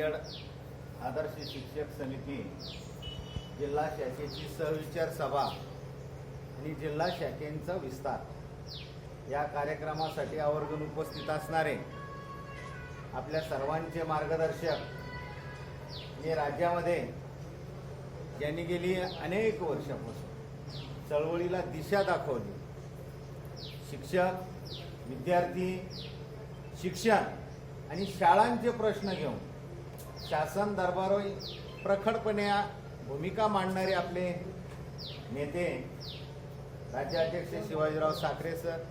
नांदेड आदर्श शिक्षक समिती जिल्हा शाखेची सहविचार सभा आणि जिल्हा शाखेचा विस्तार. या कार्यक्रमासाठी आवर्जून उपस्थित असणारे आपल्या सर्वांचे मार्गदर्शक हे राज्यामध्ये ज्यांनी गेली अनेक वर्षापासून चळवळीला दिशा दाखवली. शिक्षक विद्यार्थी शिक्षण आणि शाळांचे प्रश्न घेऊन शासन दरबारी प्रखडपणे भूमिका मांडणारे आपले नेते राज्याध्यक्ष शिवाजीराव साखरे सर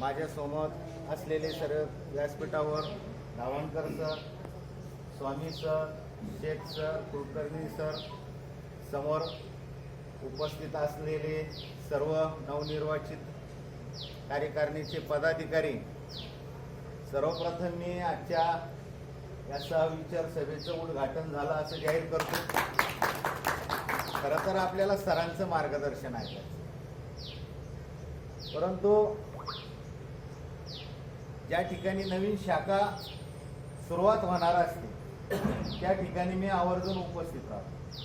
माझ्यासमोर असलेले सर्व व्यासपीठावर Dhavankar sir Swami sir Shaikh sir Kulkarni sir समोर उपस्थित असलेले सर्व नवनिर्वाचित कार्यकारिणीचे पदाधिकारी सर्वप्रथम मी आजच्या या सहविचार सभेचं उद्घाटन झालं असं जाहीर करतो. खरं तर आपल्याला सरांचं मार्गदर्शन आहे परंतु ज्या ठिकाणी नवीन शाखा सुरुवात होणार असते त्या ठिकाणी मी आवर्जून उपस्थित राहतो.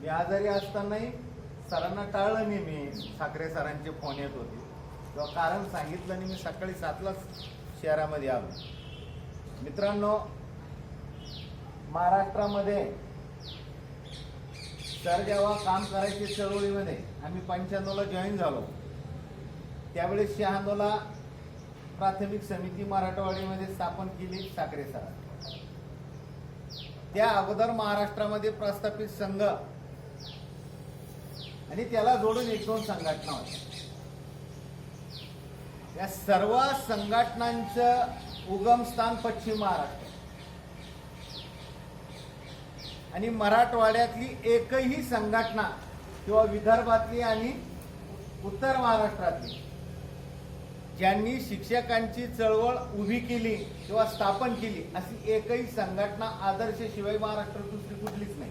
मी आजारी असतानाही सरांना टाळलं नाही मी साखरे सरांचे फोन येत होते. किंवा कारण सांगितलं नाही मी सकाळी सातलाच शहरामध्ये आलो. मित्रांनो महाराष्ट्रामध्ये सर जेव्हा काम करायची चळवळीमध्ये आम्ही पंच्याण्णवला जॉईन झालो. त्यावेळेस शहाण्णवला प्राथमिक समिती मराठवाडीमध्ये स्थापन केली साखरे सरांनी. त्या अगोदर महाराष्ट्रामध्ये प्रस्थापित संघ आणि त्याला जोडून एक दोन संघटना होत्या. या सर्व संघटनांचं उगमस्थान पश्चिम महाराष्ट्र. आणि मराठवाड्यातली एकही संघटना किंवा विदर्भातली आणि उत्तर महाराष्ट्रातली ज्यांनी शिक्षकांची चळवळ उभी केली किंवा स्थापन केली अशी एकही संघटना आदर्श शिवाय महाराष्ट्रात दुसरी कुठलीच नाही.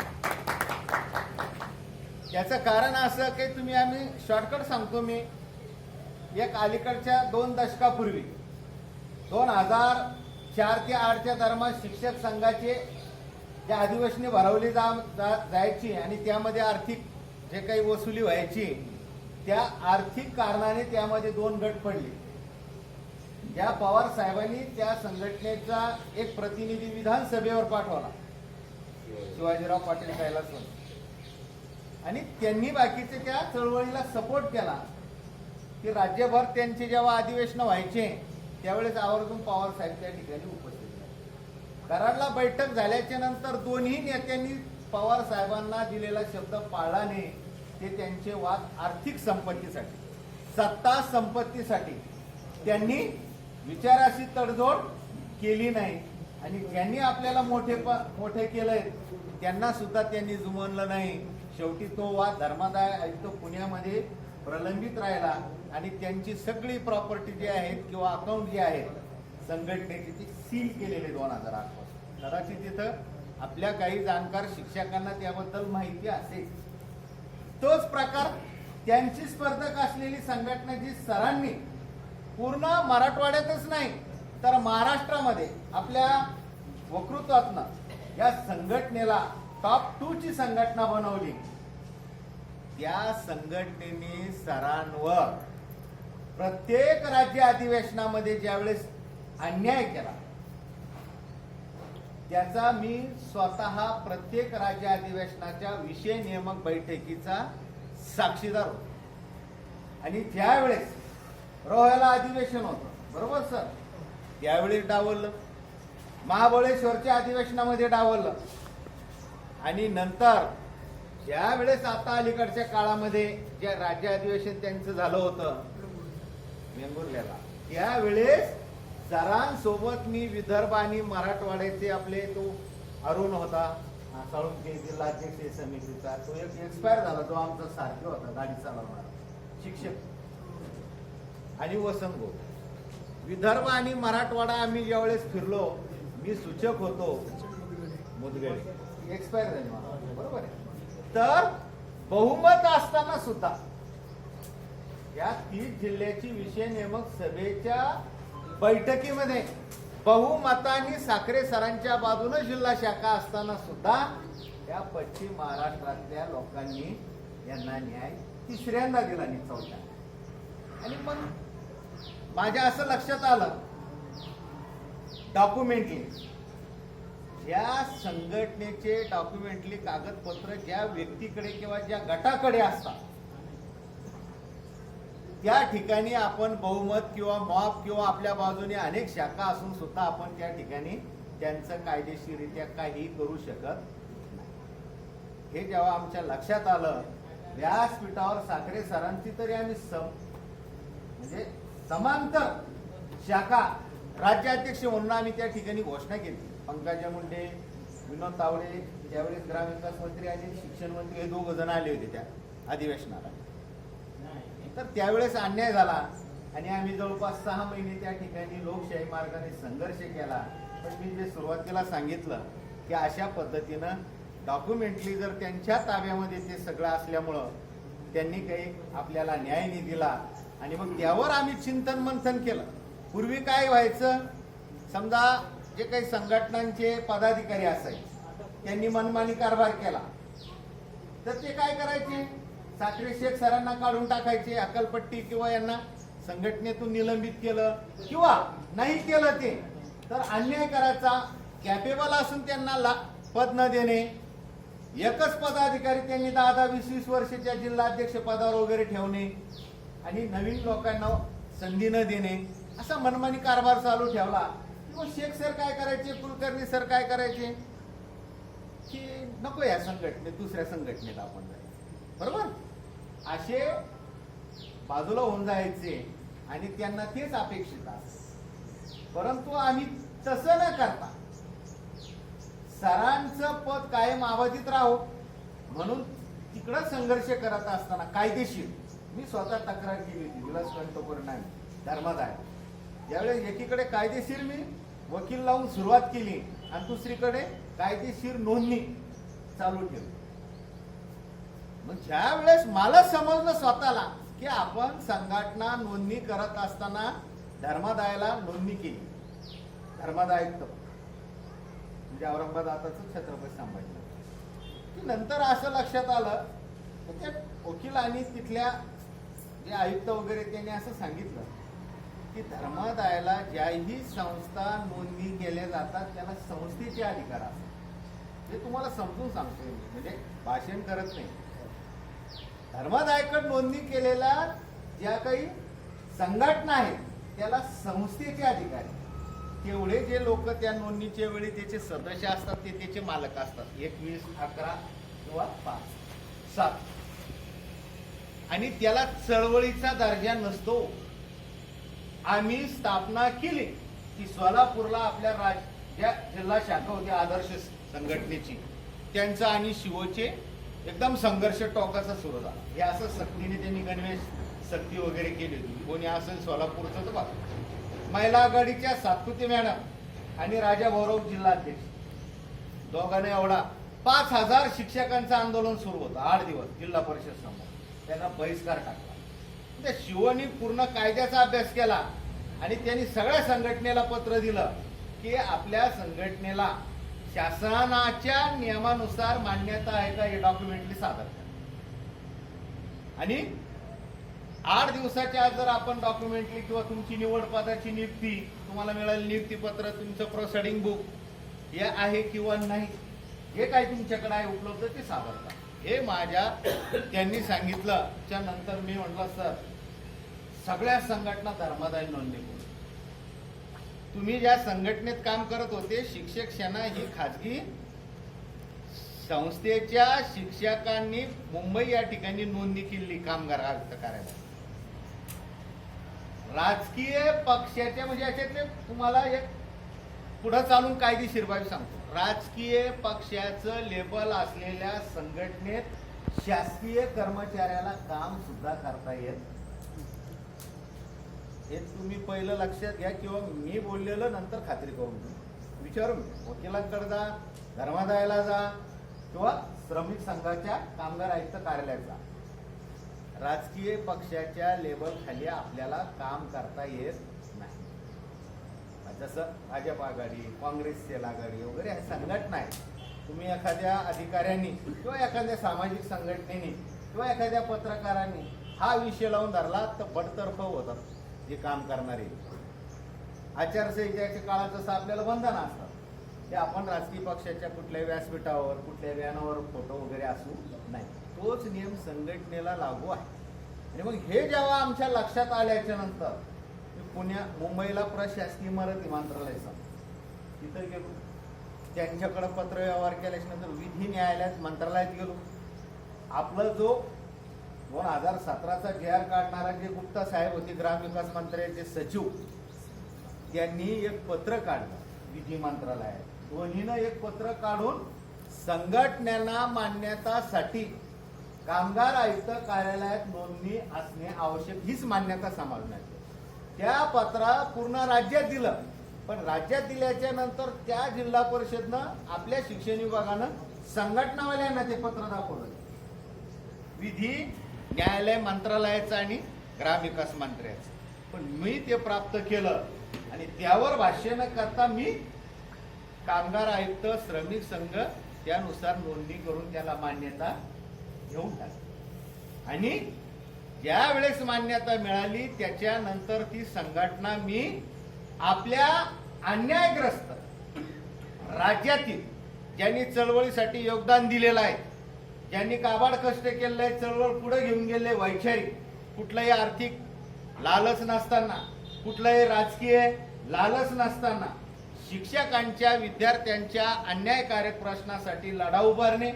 याचं कारण असं की तुम्ही आम्ही शॉर्टकट सांगतो मी एक अलीकडच्या दोन दशकापूर्वी दोन हजार चार ते आठच्या दरम्यान शिक्षक संघाचे जे अधिवेशने भरवली जा जायची आणि त्यामध्ये आर्थिक जे काही वसुली व्हायची त्या आर्थिक कारणाने त्यामध्ये दोन गट पडले. या पवार साहेबांनी त्या संघटनेचा एक प्रतिनिधी विधानसभेवर पाठवला. शिवाजीराव पाटील कैलासवर आणि त्यांनी बाकीचे त्या चळवळीला सपोर्ट केला. की राज्यभर त्यांचे जेव्हा अधिवेशन व्हायचे त्यावेळेस आवर्जून पवार साहेब त्या ठिकाणी उपस्थित कराडला बैठक झाल्याच्यानंतर दोन्ही नेत्यांनी पवार साहेबांना दिलेला शब्द पाळला नाही. ते त्यांचे वाद आर्थिक संपत्तीसाठी सत्ता संपत्तीसाठी त्यांनी विचाराशी तडजोड केली नाही. आणि ज्यांनी आपल्याला मोठे मोठे केलंय त्यांना सुद्धा त्यांनी जुमानलं नाही. शेवटी तो वाद धर्मादाय आयुक्त पुण्यामध्ये प्रलंबित राहिला आणि त्यांची सगळी प्रॉपर्टी जी आहेत किंवा अकाउंट जे आहेत संघटनेची ती सील केलेले दोन हजार आठपासून. कदाचित तिथं आपल्या काही जाणकार शिक्षकांना त्याबद्दल माहिती असेल. तोच प्रकार त्यांची स्पर्धक असलेली संघटना जी सरांनी पूर्ण मराठवाड्यातच नाही तर महाराष्ट्रामध्ये आपल्या वक्तृत्वातनं या संघटनेला टॉप टू ची संघटना बनवली. त्या संघटनेने सरांवर प्रत्येक राज्य अधिवेशनामध्ये ज्यावेळेस अन्याय केला त्याचा मी स्वतः प्रत्येक राज्य अधिवेशनाच्या विषय नियमक बैठकीचा साक्षीदार होतो. आणि त्यावेळेस रोह्याला अधिवेशन होतं. बरोबर सर? त्यावेळी डावललं. महाबळेश्वरच्या अधिवेशनामध्ये डावललं. आणि नंतर ज्यावेळेस आता अलीकडच्या काळामध्ये जे राज्य अधिवेशन त्यांचं झालं होतं वेंगुर्ल्याला त्यावेळेस सरांसोबत मी विदर्भ आणि मराठवाड्याचे आपले तो अरुण होता साळुंके जिल्हाध्यक्ष समितीचा तो एक एक्सपायर झाला जो आमचा सारखे होता गाडी चालवणारा शिक्षक. आणि वसंत गो विदर्भ आणि मराठवाडा आम्ही ज्यावेळेस फिरलो मी सूचक होतो मुदगडे. एक्सपायर झाले बरोबर आहे. तर बहुमत असताना सुद्धा या तीस जिल्ह्याची विषय नेमक सभेच्या बैठकीमध्ये बहुमताने साखरे सरांच्या बाजूने जिल्हा शाखा असताना सुद्धा या पश्चिम महाराष्ट्रातल्या लोकांनी यांना न्याय तिसऱ्यांदा दिला आणि चौथ्या आणि मग माझ्या असं लक्षात आलं डॉक्युमेंटली ज्या संघटनेचे डॉक्युमेंटली कागदपत्र ज्या व्यक्तीकडे किंवा ज्या गटाकडे असतात त्या ठिकाणी आपण बहुमत किंवा मॉब किंवा आपल्या बाजूने अनेक शाखा असून सुद्धा आपण त्या ठिकाणी त्यांचं कायदेशीररित्या काही करू शकत हे जेव्हा आमच्या लक्षात आलं व्यासपीठावर साखरे सरांची तरी आम्ही सम म्हणजे समांतर शाखा राज्याध्यक्ष म्हणून आम्ही त्या ठिकाणी घोषणा केली. पंकजा मुंडे विनोद तावडे त्यावेळेस ग्रामविकास मंत्री आणि शिक्षण मंत्री हे दोघ जण आले होते त्या अधिवेशनाला. तर त्यावेळेस अन्याय झाला. आणि आम्ही जवळपास सहा महिने त्या ठिकाणी लोकशाही मार्गाने संघर्ष केला. पण मी जे सुरुवातीला सांगितलं की अशा पद्धतीनं डॉक्युमेंटली जर त्यांच्या ताब्यामध्ये ते सगळं असल्यामुळं त्यांनी काही आपल्याला न्याय नाही दिला. आणि मग त्यावर आम्ही चिंतन मंथन केलं. पूर्वी काय व्हायचं? समजा जे काही संघटनांचे पदाधिकारी असायचे त्यांनी मनमानी कारभार केला. तर ते काय करायचे? साखरे शेख सरांना काढून टाकायचे अकलपट्टी किंवा यांना संघटनेतून निलंबित केलं किंवा नाही केलं ते तर अन्याय करायचा कॅपेबल असून त्यांना ला पद न देणे. एकच पदाधिकारी त्यांनी दहा दहा वीस वीस वर्षाच्या जिल्हाध्यक्ष पदावर वगैरे ठेवणे आणि नवीन लोकांना संधी न देणे. असा मनमानी कारभार चालू ठेवला. किंवा शेख सर काय करायचे? कुलकर्णी सर काय करायचे? की नको या संघटनेत दुसऱ्या संघटनेत आपण जायचं. बरोबर? असे बाजूला होऊन जायचे आणि त्यांना तेच अपेक्षित असत. परंतु आम्ही तसं न करता सरांचं पद कायम आबाधित राहो म्हणून तिकडं संघर्ष करत असताना कायदेशीर मी स्वतः तक्रार केली होती. विलास परिणाम धर्मादाय. ज्यावेळेस एकीकडे कायदेशीर मी वकील लावून सुरुवात केली आणि दुसरीकडे कायदेशीर नोंदणी चालू ठेवली. मग ज्या वेळेस मला समजलं स्वतःला की आपण संघटना नोंदणी करत असताना धर्मादायाला नोंदणी केली. धर्मादायुक्त म्हणजे औरंगाबाद छत्रपती संभाजी की नंतर असं लक्षात आलं की त्या वकिलांनी तिथल्या जे आयुक्त वगैरे त्यांनी असं सांगितलं की धर्मादायाला ज्याही संस्था नोंदणी केल्या जातात त्याला संस्थेचे अधिकार असतात. हे तुम्हाला समजून सांगतो म्हणजे भाषण करत नाही. धर्मादायकड नोंदणी केलेल्या ज्या काही संघटना आहेत त्याला संस्थेचे अधिकारी. तेवढे जे लोक त्या नोंदणीच्या वेळी त्याचे सदस्य असतात ते त्याचे मालक असतात. एकवीस अकरा किंवा पाच सात. आणि त्याला चळवळीचा दर्जा नसतो. आम्ही स्थापना केली की सोलापूरला आपल्या राज्या जिल्हा शाखा होती आदर्श संघटनेची. त्यांचा आणि शिवोचे एकदम संघर्ष टोकाचा सुरू झाला. हे असं सक्तीने त्यांनी गणवेश सक्ती वगैरे केली होती. कोणी असं सोलापूरचं तर बघा. महिला आघाडीच्या सातपुते मॅडम आणि राजा भौरव जिल्हाध्यक्ष दोघांना एवढा पाच हजार शिक्षकांचं आंदोलन सुरू होतं. आठ दिवस जिल्हा परिषद समोर. त्यांना बहिष्कार टाकला. त्या शिवनी पूर्ण कायद्याचा अभ्यास केला आणि त्यांनी सगळ्या संघटनेला पत्र दिलं की आपल्या संघटनेला शासनाच्या नियमानुसार मान्यता आहे का हे डॉक्युमेंटली सादर करा. आणि आठ दिवसाच्या आत जर आपण डॉक्युमेंटली किंवा तुमची निवड पदाची नियुक्ती तुम्हाला मिळालेलं नियुक्ती पत्र तुमचं प्रोसेडिंग बुक हे आहे किंवा नाही हे काय तुमच्याकडे आहे उपलब्ध ते सादर करा. हे माझ्या त्यांनी सांगितलं. त्यानंतर मी म्हटलं सर सगळ्या संघटना धर्मादाय नोंदणी करू. तुम्ही ज्या संघटनेत काम करत होते शिक्षक सेना ही खाजगी संस्थेच्या शिक्षकांनी मुंबई या ठिकाणी नोंदणी केली कामगार अर्ज करायला राजकीय पक्षाच्या म्हणजे याच्यातले तुम्हाला एक पुढं चालून कायदेशीर बाबी सांगतो. राजकीय पक्षाचं लेबल असलेल्या संघटनेत शासकीय कर्मचाऱ्याला काम सुद्धा करता येत हे तुम्ही पहिलं लक्षात घ्या किंवा मी बोललेलं नंतर खात्री करून घ्या. विचारून घ्या. वकिलांकडे जा धर्मादायाला जा किंवा श्रमिक संघाच्या कामगार आयुक्त कार्यालयात जा. राजकीय पक्षाच्या लेबल खाली आपल्याला काम करता येत नाही. जसं भाजप आघाडी काँग्रेस सेल आघाडी वगैरे ह्या संघटना आहेत. तुम्ही एखाद्या अधिकाऱ्यांनी किंवा एखाद्या सामाजिक संघटनेने किंवा एखाद्या पत्रकारांनी हा विषय लावून धरला तर बडतर्फ होतात. जे काम करणारे. आचारसंहितेच्या काळात जसं आपल्याला बंधन असतात ते आपण राजकीय पक्षाच्या कुठल्याही व्यासपीठावर कुठल्या व्यानावर फोटो वगैरे असू नाही तोच नियम संघटनेला लागू आहे. आणि मग हे जेव्हा आमच्या लक्षात आल्याच्यानंतर पुण्या मुंबईला प्रशासकीय इमारत विमानतळायचा तिथं गेलो. त्यांच्याकडे पत्रव्यवहार केल्याच्यानंतर विधी न्यायालयात मंत्रालयात गेलो. आपला जो दोन हजार सतराचा जे आर काढणारा जे गुप्ता साहेब होते ग्रामविकास मंत्र्याचे सचिव त्यांनी एक पत्र काढलं विधी मंत्रालयात. दोन्हीनं एक पत्र काढून संघटनेला मान्यतासाठी कामगार आयुक्त कार्यालयात नोंदणी असणे आवश्यक हीच मान्यता सांभाळण्यात त्या पत्रा पूर्ण राज्यात दिलं. पण राज्यात दिल्याच्या नंतर त्या जिल्हा परिषदनं आपल्या शिक्षण विभागानं संघटनावाल्यांना ते पत्र दाखवलं. विधी न्यायालय मंत्रालयाचं आणि ग्रामविकास मंत्र्याचं. पण मी ते प्राप्त केलं आणि त्यावर भाष्य न करता मी कामगार आयुक्त श्रमिक संघ त्यानुसार नोंदणी करून त्याला मान्यता घेऊन टाकली. आणि ज्या वेळेस मान्यता मिळाली त्याच्यानंतर ती संघटना मी आपल्या अन्यायग्रस्त राज्यातील ज्यांनी चळवळीसाठी योगदान दिलेलं आहे ज्यांनी काबाड कष्ट केलेलं आहे चळवळ पुढे घेऊन गेले वैचारिक. कुठलाही आर्थिक लालच नसताना कुठलाही राजकीय लालच नसताना शिक्षकांच्या विद्यार्थ्यांच्या अन्यायकारक प्रश्नासाठी लढा उभारणे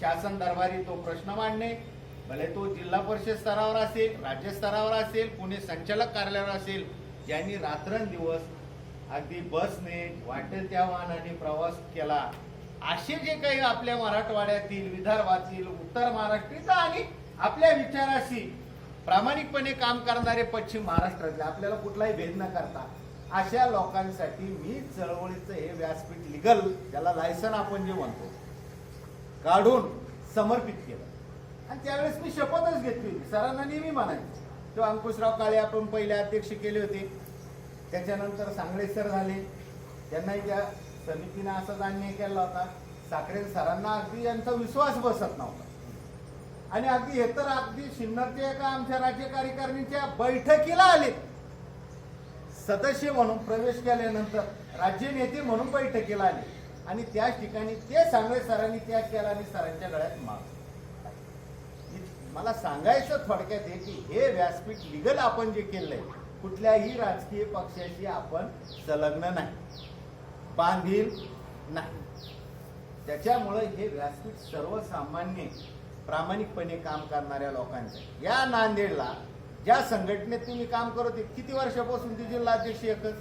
शासन दरबारी तो प्रश्न मांडणे. भले तो जिल्हा परिषद स्तरावर असेल राज्य स्तरावर असेल पुणे संचालक कार्यालयावर असेल ज्यांनी रात्रंदिवस अगदी बसने वाटेल त्या वाहनाने प्रवास केला. असे जे काही आपल्या मराठवाड्यातील विदर्भातील उत्तर महाराष्ट्रीचं आणि आपल्या विचाराशी प्रामाणिकपणे काम करणारे पश्चिम महाराष्ट्रातले आपल्याला कुठलाही भेद न करता अशा लोकांसाठी मी चळवळीचं हे व्यासपीठ लिगल ज्याला लायसन आपण जे म्हणतो काढून समर्पित केलं. आणि त्यावेळेस मी शपथच घेतली होती. सरांना नेहमी म्हणायचं तो अंकुशराव काळे आपण पहिले अध्यक्ष केले होते. त्याच्यानंतर सांगळे सर झाले. त्यांनाही त्या समितीनं असा जाणणे केला होता साखरे सरांना अगदी यांचा विश्वास बसत नव्हता. आणि अगदी हे तर अगदी सिन्नरचे एका आमच्या राज्य कार्यकारिणीच्या बैठकीला आले. सदस्य म्हणून प्रवेश केल्यानंतर राज्य नेते म्हणून बैठकीला आले. आणि त्याच ठिकाणी ते सांगळे सरांनी त्याग केला आणि सरांच्या गळ्यात माग मला सांगायचं थोडक्यात आहे की हे व्यासपीठ लिगल आपण जे केलंय कुठल्याही राजकीय पक्षाशी आपण संलग्न नाही. बांधील नाही. त्याच्यामुळं हे व्यासपीठ सर्वसामान्य प्रामाणिकपणे काम करणाऱ्या लोकांचं या नांदेडला ज्या संघटनेत तुम्ही काम करत किती वर्षापासून ती जिल्हाध्यक्ष एकच?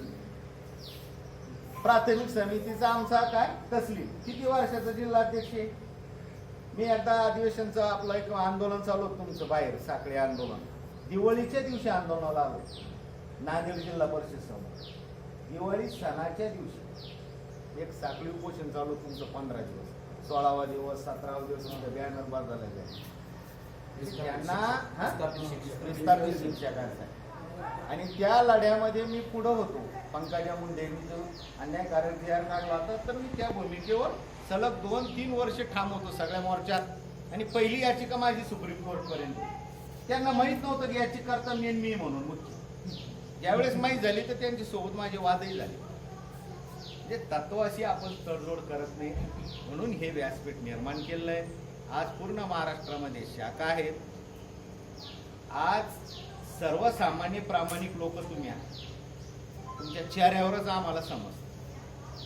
प्राथमिक समितीचा आमचा काय? तसलीम किती वर्षाचा जिल्हाध्यक्ष आहे? मी एकदा अधिवेशनचं आपलं एक आंदोलन चालू तुमचं बाहेर साखळे आंदोलन. दिवाळीच्या दिवशी आंदोलनाला आलो. नांदेड जिल्हा परिषद समोर. दिवाळी सणाच्या दिवशी. एक साखळी उपोषण चालू तुमचं पंधरा दिवस. सोळावा दिवस सतरावा दिवसमध्ये बॅनर बाजारला आहे त्यांना विस्थापित आणि त्या लढ्यामध्ये मी पुढं होतो. पंकजा मुंडे अन्याय कारण काढला होता तर मी त्या भूमिकेवर सलग दोन तीन वर्ष ठाम होतो सगळ्या मोर्चात. आणि पहिली याचिका माझी सुप्रीम कोर्ट पर्यंत त्यांना माहीत नव्हतं की याची मेन मी म्हणून मुख्य. ज्यावेळेस माहीत झाली तर त्यांच्यासोबत माझे वादही झाले. म्हणजे तत्वाशी आपण तडजोड करत नाही म्हणून हे व्यासपीठ निर्माण केलेलं आहे आज पूर्ण महाराष्ट्रामध्ये शाखा आहेत. आज सर्वसामान्य प्रामाणिक लोक तुम्ही आहात. तुमच्या चेहऱ्यावरच आम्हाला समजतं.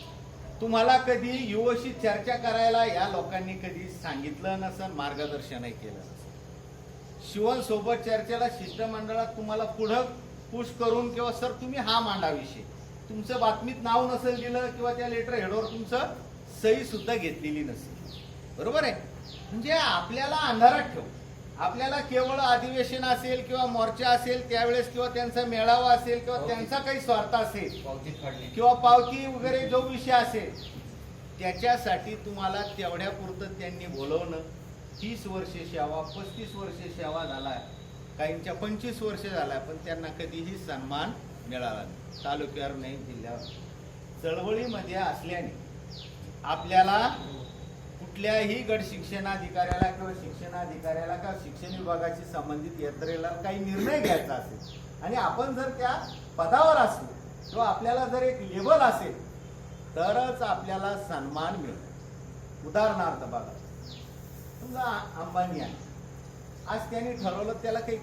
तुम्हाला कधी युवशी चर्चा करायला या लोकांनी कधी सांगितलं नसेल मार्गदर्शनही केलं नसेल सोबत चर्चेला शिष्टमंडळात तुम्हाला पुढं पुश करून किंवा सर तुम्ही हा मांडा विषय तुमचं बातमीत नाव नसेल दिलं किंवा त्या लेटर हेडवर तुमचं सही सुद्धा घेतलेली नसेल. बरोबर आहे? म्हणजे आपल्याला अंधारात ठेव. आपल्याला केवळ अधिवेशन असेल किंवा मोर्चा असेल त्यावेळेस किंवा त्यांचा मेळावा असेल किंवा त्यांचा काही स्वार्थ असेल किंवा पावती वगैरे जो विषय असेल त्याच्यासाठी तुम्हाला तेवढ्या पुरतं त्यांनी बोलवणं. तीस वर्षे सेवा पस्तीस वर्षे सेवा झाला. काहींच्या पंचवीस वर्ष झाला पण त्यांना कधीही सन्मान मिळाला नाही. तालुक्यावर नाही जिल्ह्यावर. चळवळीमध्ये असल्याने आपल्याला कुठल्याही गट शिक्षणाधिकाऱ्याला किंवा शिक्षणाधिकाऱ्याला किंवा शिक्षण विभागाशी संबंधित यंत्रेला काही निर्णय घ्यायचा असेल आणि आपण जर त्या पदावर असलो किंवा आपल्याला जर एक लेबल असेल तरच आपल्याला सन्मान मिळतो उदाहरणार्थ बघा समजा अंबानी आहे. आज त्यांनी ठरवलं त्याला काही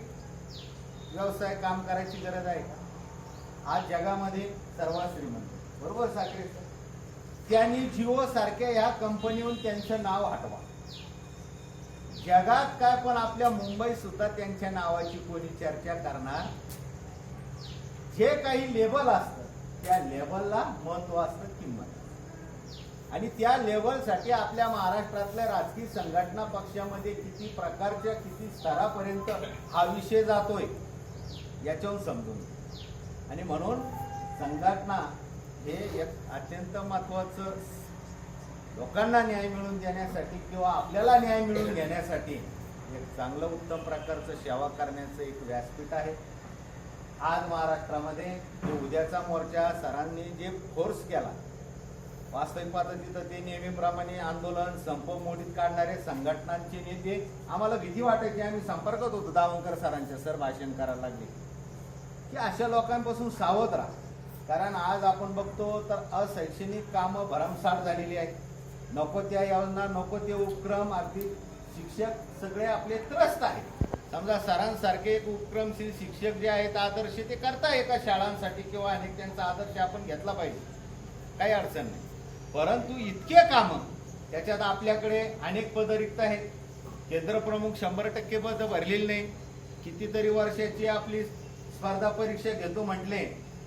व्यवसाय काम करायची गरज आहे का? आज जगामध्ये सर्वात श्रीमंत. बरोबर साखरे त्यांनी जिओ सारख्या या कंपनीहून त्यांचं नाव हटवा. जगात काय पण आपल्या मुंबईत सुद्धा त्यांच्या नावाची कोणी चर्चा करणार? जे काही लेबल असतं त्या लेबलला महत्त्व असतं किंमत. आणि त्या लेवलसाठी आपल्या महाराष्ट्रातल्या राजकीय संघटना पक्षामध्ये किती प्रकारच्या किती स्तरापर्यंत हा विषय जातोय याच्यावर समजून आणि म्हणून संघटना हे एक अत्यंत महत्वाचं लोकांना न्याय मिळवून देण्यासाठी किंवा आपल्याला न्याय मिळवून घेण्यासाठी एक चांगलं उत्तम प्रकारचं सेवा करण्याचं एक व्यासपीठ आहे. आज महाराष्ट्रामध्ये जो उद्याचा मोर्चा सरांनी जे फोर्स केला वास्तविक पाहता तिथं ते नेहमीप्रमाणे आंदोलन संप मोडीत काढणारे संघटनांचे नेते आम्हाला भीती वाटायची. आम्ही संपर्कात होतो दावणकर सरांच्या सर भाषण करायला लागले. की अशा लोकांपासून सावध राहा. कारण आज आपण बघतो तर अशैक्षणिक कामं भरमसाठ झालेली आहेत. नको त्या योजना नको ते उपक्रम. अगदी शिक्षक सगळे आपले त्रस्त आहेत. समजा सरांसारखे एक उपक्रमशील शिक्षक जे आहेत आदर्श ते करता एका शाळांसाठी किंवा अनेक त्यांचा आदर्श आपण घेतला पाहिजे. काही अडचण नाही. परंतु इतके कामं त्याच्यात आपल्याकडे अनेक पदं रिक्त आहेत. केंद्रप्रमुख शंभर टक्के पदं भरलेली नाही कितीतरी वर्षाची आपली स्पर्धा परीक्षा घेतो म्हटले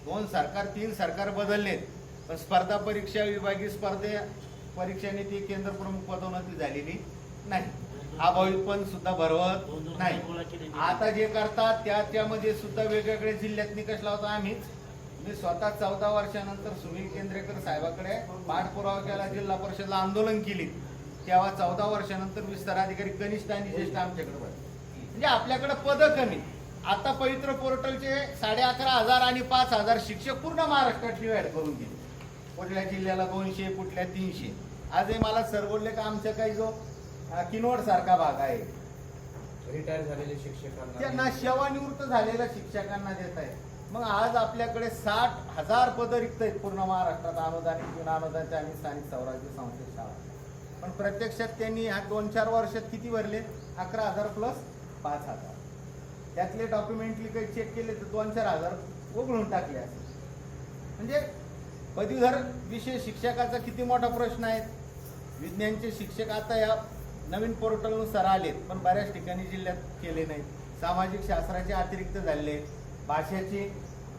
दोन सरकार तीन सरकार बदललेत पण स्पर्धा परीक्षा विभागीय स्पर्धे परीक्षाने ती केंद्र प्रमुख पदोन्नती झालेली नाही. अभावित पण सुद्धा भरवत नाही. आता जे करतात त्या त्यामध्ये सुद्धा वेगवेगळ्या जिल्ह्यात निकष लावतो आम्हीच मी स्वतः चौदा वर्षानंतर सुनील केंद्रेकर साहेबाकडे पाठपुरावा केला जिल्हा परिषदला आंदोलन केली. तेव्हा चौदा वर्षानंतर विस्तार अधिकारी कनिष्ठ आणि ज्येष्ठ आमच्याकडे म्हणजे आपल्याकडे पद कमी. आता पवित्र पोर्टलचे साडे अकरा हजार आणि पाच हजार शिक्षक पूर्ण महाराष्ट्रात डिवाइड करून दिले कुठल्या जिल्ह्याला दोनशे कुठल्या तीनशे? आजही मला सर बोलले का आमच्या काही जो अं, किनवट सारखा भाग आहे. रिटायर झालेले शिक्षकांना त्यांना सेवानिवृत्त झालेल्या शिक्षकांना देत आहे मग आज आपल्याकडे साठ हजार पदं रिक्त आहेत पूर्ण महाराष्ट्रात. अनुदानित अनुदानित आणि स्थानिक स्वराज्य संस्थेत शाळा. पण प्रत्यक्षात त्यांनी ह्या दोन चार वर्षात किती भरले? अकरा हजार प्लस पाच हजार. त्यातले डॉक्युमेंटली काही चेक केले तर दोन चार हजार उघडून टाकले असे. म्हणजे पदवीधर विषय शिक्षकाचा किती मोठा प्रश्न आहे? विज्ञानचे शिक्षक आता या नवीन पोर्टलनुसार आलेत पण बऱ्याच ठिकाणी जिल्ह्यात केले नाहीत. सामाजिक शास्त्राचे अतिरिक्त झाले भाषेची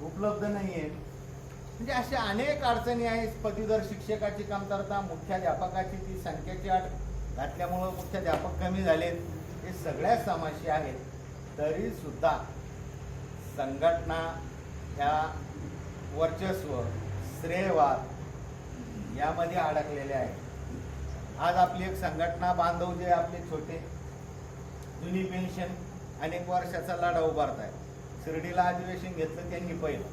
उपलब्ध नाही आहे म्हणजे अशा अनेक अडचणी आहेत. पदवीधर शिक्षकाची कमतरता मुख्याध्यापकाची ती संख्येची अट घातल्यामुळं मुख्याध्यापक कमी झालेत. हे सगळ्या समस्या आहेत. तरीसुद्धा संघटना ह्या वर्चस्व श्रेयवाद यामध्ये अडकलेले आहेत. आज आपली एक संघटना बांधव जे आपले छोटे जुनी पेन्शन अनेक वर्षाचा लढा उभारत आहे शिर्डीला अधिवेशन घेतलं त्यांनी पहिलं.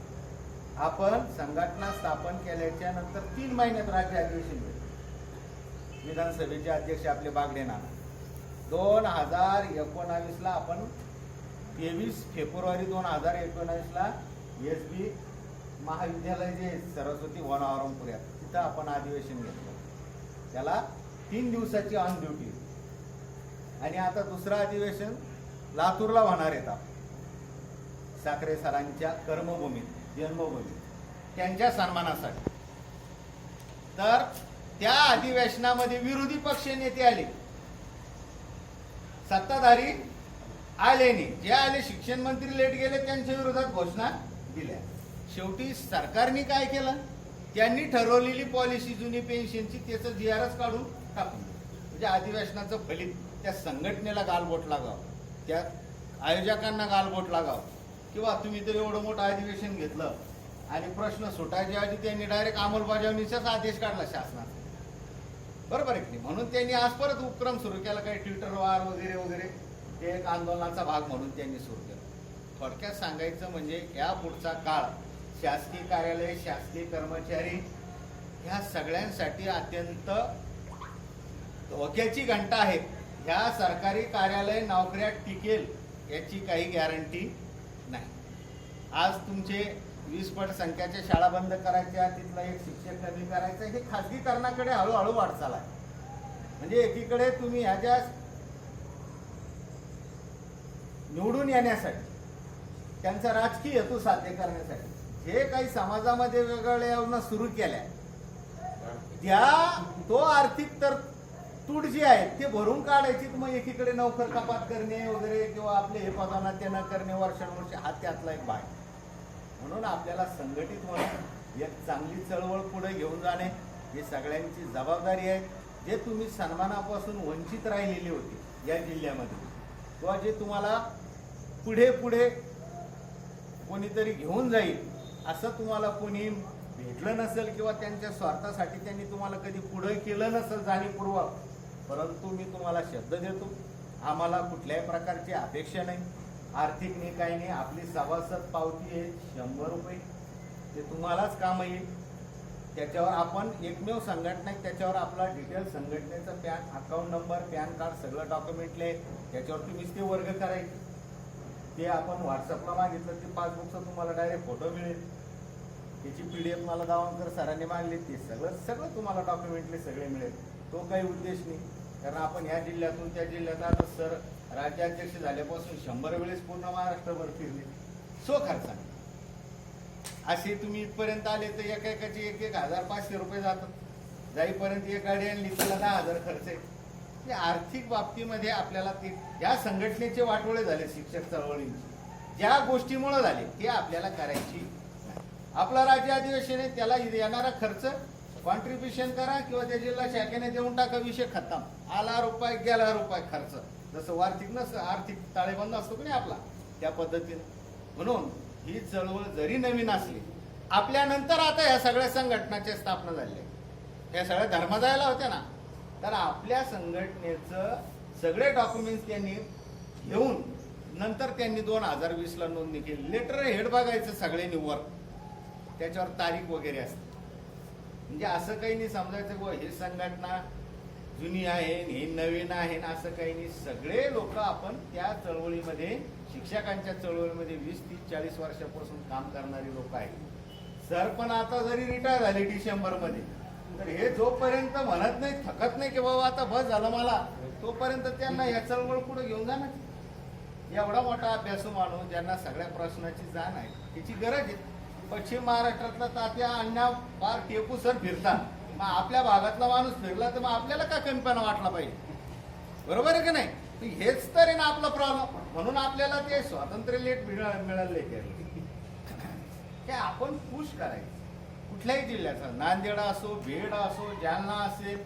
आपण संघटना स्थापन केल्याच्यानंतर तीन महिन्यात राज्य अधिवेशन घेतलं. विधानसभेचे अध्यक्ष आपले बागडे नाना. दोन हजार एकोणावीसला आपण तेवीस फेब्रुवारी दोन हजार एकोणावीसला एस बी महाविद्यालय जे सरस्वती वनावरमपुऱ्यात तिथं आपण अधिवेशन घेतलं. त्याला तीन दिवसाची ऑन ड्युटी आणि आता दुसरं अधिवेशन लातूरला होणार आहेत आपण साखरे सरांच्या कर्मभूमीत जन्मभूमीत त्यांच्या सन्मानासाठी. तर त्या अधिवेशनामध्ये विरोधी पक्ष नेते आले. सत्ताधारी आले नाही. जे आले शिक्षण मंत्री लेट गेले त्यांच्या विरोधात घोषणा दिल्या. शेवटी सरकारने काय केलं? त्यांनी ठरवलेली पॉलिसी जुनी पेन्शनची त्याचं जी आरच काढून टाकून म्हणजे अधिवेशनाचं फलित त्या संघटनेला गालबोट लागावं. त्या आयोजकांना गालबोट लागावं. किंवा तुम्ही तर एवढं मोठं अधिवेशन घेतलं आणि प्रश्न सुटायच्या आधी त्यांनी डायरेक्ट अंमलबजावणीचाच आदेश काढला शासनाचा बरोबर आहे की म्हणून त्यांनी आज परत उपक्रम सुरू केला. काही ट्विटरवर वगैरे वगैरे. ते एक आंदोलनाचा भाग म्हणून त्यांनी सुरू केला. थोडक्यात सांगायचं म्हणजे या पुढचा काळ शासकीय कार्यालय शासकीय कर्मचारी ह्या सगळ्यांसाठी अत्यंत धोक्याची घंटा आहे ह्या सरकारी कार्यालय नोकऱ्या टिकेल याची काही गॅरंटी नाही. आज तुमचे वीस पट संख्याच्या शाळा बंद करायच्या तिथला एक शिक्षक कमी करायचा हे खाजगीकरणाकडे हळूहळू वाटचाल आहे. म्हणजे एकीकडे तुम्ही ह्या ज्या निवडून येण्यासाठी त्यांचा राजकीय हेतू साध्य करण्यासाठी जे काही समाजामध्ये वेगवेगळ्या योजना सुरू केल्या त्या तो आर्थिक तर तूट जी आहे ते भरून काढायची मग एकीकडे नोकर कपात करणे वगैरे किंवा आपले हे पदानात्य न करणे वर्षानुवर्ष हा त्यातला एक भाग म्हणून आपल्याला संघटित होणं एक चांगली चळवळ पुढे घेऊन जाणे ही सगळ्यांची जबाबदारी आहे. जे तुम्ही सन्मानापासून वंचित राहिलेली होती या जिल्ह्यामध्ये किंवा जे तुम्हाला पुढे पुढे कोणीतरी घेऊन जाईल असं तुम्हाला कोणी भेटलं नसेल किंवा त्यांच्या स्वार्थासाठी त्यांनी तुम्हाला कधी पुढे केलं नसेल जाणीवपूर्वक परंतु मी तुम्हाला शब्द देतो आम्हाला कुठल्याही प्रकारची अपेक्षा नाही. आर्थिक नाही काही नाही आपली सभासद पावती आहे शंभर रुपये. ते तुम्हालाच काम येईल त्याच्यावर आपण एकमेव संघटना आहे त्याच्यावर आपला डिटेल संघटनेचा PAN account number PAN card सगळं डॉक्युमेंटले आहे त्याच्यावर तुम्हीच ते वर्ग करायचे. ते आपण व्हॉट्सअपला मागितलं ते पासबुकचा तुम्हाला डायरेक्ट फोटो मिळेल. त्याची पी डी एफ मला दावणकर सरांनी मागली ते सगळं सगळं तुम्हाला डॉक्युमेंटली सगळे मिळेल. तो काही उद्देश नाही. कारण आपण ह्या जिल्ह्यातून त्या जिल्ह्यात आता सर राज्याध्यक्ष झाल्यापासून शंभर वेळेस पूर्ण महाराष्ट्रभर फिरले. सो खर्चाने असे तुम्ही इथपर्यंत आले तर एका एकाचे एक एक हजार पाचशे रुपये जातात. जाईपर्यंत एक गाडी आणली तिला दहा हजार खर्च आहे. की आर्थिक बाबतीमध्ये आपल्याला ते या संघटनेचे वाटोळे झाले शिक्षक चळवळींचे. ज्या गोष्टीमुळे झाले ते आपल्याला करायची आपला राज्य अधिवेशन आहे त्याला येणारा खर्च कॉन्ट्रीब्युशन करा किंवा त्या जिल्हा शाखेने देऊन टाका विषय खतम. आला रुपये गेला रुपये खर्च. जसं आर्थिक नस आर्थिक ताळेबंद असतो की नाही आपला? त्या पद्धतीने. म्हणून ही चळवळ जरी नवीन असली आपल्यानंतर आता ह्या सगळ्या संघटनाच्या स्थापना झाल्या. ह्या सगळ्या धर्म जायला होत्या ना. तर आपल्या संघटनेचं सगळे डॉक्युमेंट्स त्यांनी घेऊन नंतर त्यांनी दोन हजार वीसला नोंदणी केली. लेटर हेड बघायचं सगळ्यांनी वर त्याच्यावर तारीख वगैरे असते. म्हणजे असं काही नाही समजायचं व हे संघटना जुनी आहे हे नवीन आहे असं काही नाही. सगळे लोक आपण त्या चळवळीमध्ये शिक्षकांच्या चळवळीमध्ये वीस तीस चाळीस वर्षापासून काम करणारी लोक आहेत. सर पण आता जरी रिटायर झाले डिसेंबरमध्ये तर हे जोपर्यंत म्हणत नाही थकत नाही की बाबा आता बस झालं मला तोपर्यंत त्यांना या चळवळ पुढे घेऊन जाणार? एवढा मोठा अभ्यासू माणूस ज्यांना सगळ्या प्रश्नाची जाण आहे त्याची गरज आहे. पश्चिम महाराष्ट्रातला तात्या अण्णा फार टेपू सर फिरतात. मग आपल्या भागातला माणूस फिरला तर मग आपल्याला का कमीपणा वाटला पाहिजे? बरोबर आहे की नाही? हेच तर आहे ना आपला प्रॉब्लेम म्हणून आपल्याला ते स्वातंत्र्य लेट मिळा- मिळाले ते आपण पुश करायचं. कुठल्याही जिल्ह्याचा नांदेड असो बीड असो जालना असेल